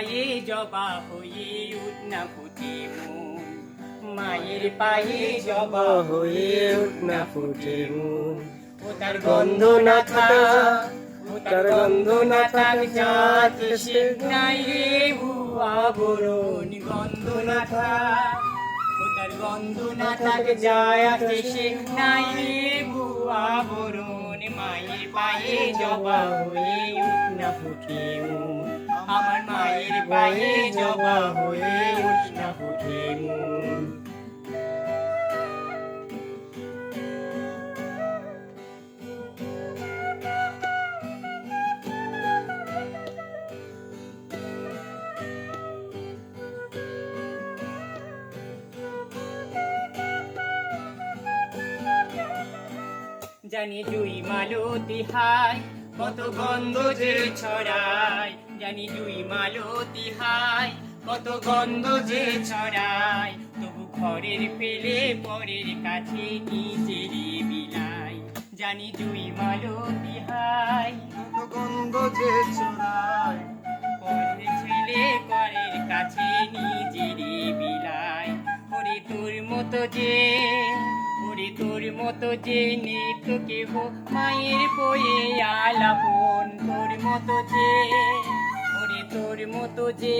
জবা হয়ে উঠ না মায়ের পায়ে জবা হয়ে উঠ না ফুটে মন। ও তার গন্ধ না থাক তার গন্ধ না থাক যাতে সে নাই রে ভুয়া বরণ। গন্ধ না থাক, ও তার গন্ধ না থাক যায় সে নাই রে ভুয়া বরণ। মায়ের পায়ে জবা হয়ে উঠ না মন। আমার মায়ের পায়ে জবা হয়ে উঠ ফুটে জানি জুই মালতি হাই কত গন্ধ যে ছড়ায় জানি জুই মালতি হাই কত গন্ধ যে ছড়ায় তবু ঘরের পেলে পরের কাছে নিজের বিলাই। জানি জুই মালতি হাই কত গন্ধ যে ছড়ায়। পরের ছেলে করের কাছে নিজের বিলাই। ওরে তোর মতো যে ওরে তোর মতো যে নিত কেহ মায়ের বয়ে আলাপন তোর মতো যে, ওরে তোর মতো যে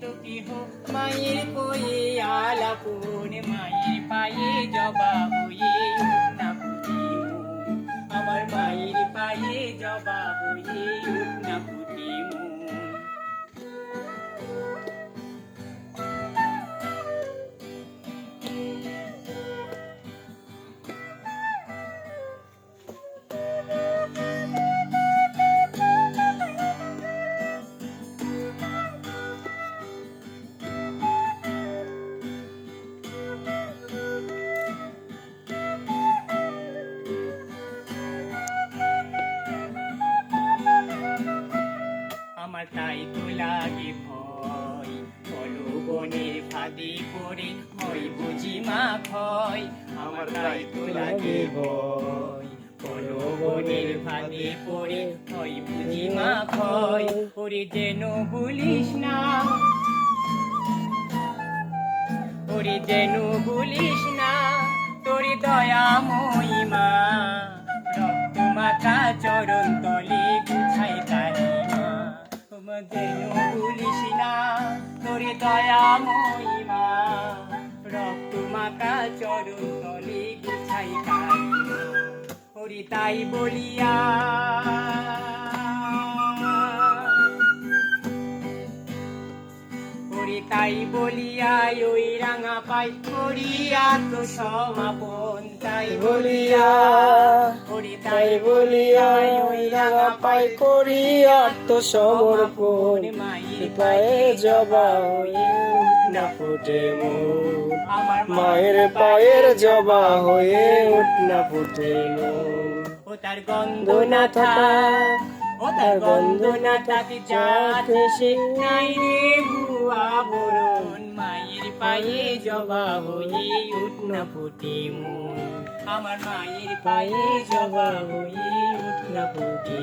তো কেহ মায়ের বয়ে আলাপন মায়ের পায়ে জবা না আমার মায়ের পায়ে জবা উঠ না ফুটে ফাঁদে পড়ে হয় বুঝি মা ভয় আমার তাই তো লাগে ভয়। বলো বনের ফাঁদে পড়ে হয় বুঝি মা ভয় ওরে যেন বলিস না। ওরে যেন বলিস না। তোরে দয়া মহিমা রক্ত মাথা চরণ তলে চরণ তলে গুছাই তারি মা তাই বলিয়া ওরে তাই বলিয়া ওই রাঙা পাই করিয়া তো সমাপন তাই বলিয়া ওরে তাই বলিয়া ওই রাঙা পাই করি আত্মসমর্পণ মায়ের পায়ে জবা হয়ে না ফুটে আমার মায়ের পায়ের জবা হয়ে উঠ না ফুটে ও তার গন্ধ না থাক। ও তার গন্ধ না থাকে যাতে সে নাই রে ভুয়া বরণ। মায়ের পায়ে জবা হয়ে উঠ না ফুটে আমার মায়ের পায়ে জবা হয়ে উঠ না ফুটে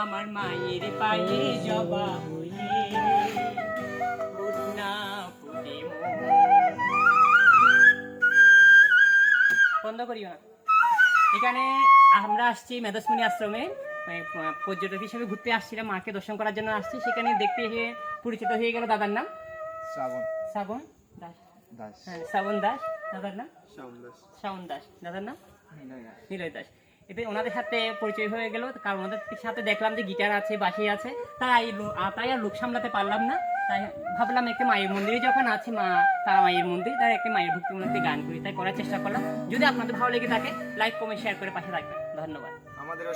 আমার মায়ের পায়ে জবা বন্ধ করিও না। এখানে আমরা আসছি মেধসমণি আশ্রমে মানে, পর্যটক হিসেবে ঘুরতে আসছিলাম মাকে দর্শন করার জন্য আসছি। সেখানে দেখতে এসে পরিচিত হয়ে গেল দাদার নাম। শ্রাবণ। শ্রাবণ দাস। দাস। হ্যাঁ শ্রাবণ দাস। দাদার নাম? শ্রাবণ দাস। শ্রাবণ দাস। দাদার নাম? নিলয় দাস। এতে ওনাদের সাথে পরিচয় হয়ে গেল। কারণ ওনাদের সাথে দেখলাম যে গিটার আছে বাসি আছে। তাই তাই আর লোক সামলাতে পারলাম না। তাই ভাবলাম একটা মায়ের মন্দিরে যখন আছে মা, তারা মায়ের মন্দির, তাই একটা মায়ের ভক্তি মনে গান করি। তাই করার চেষ্টা করলাম। যদি আপনাদের ভালো লেগে থাকে লাইক কমেন্ট শেয়ার করে পাশে থাকবেন। ধন্যবাদ। আমাদেরও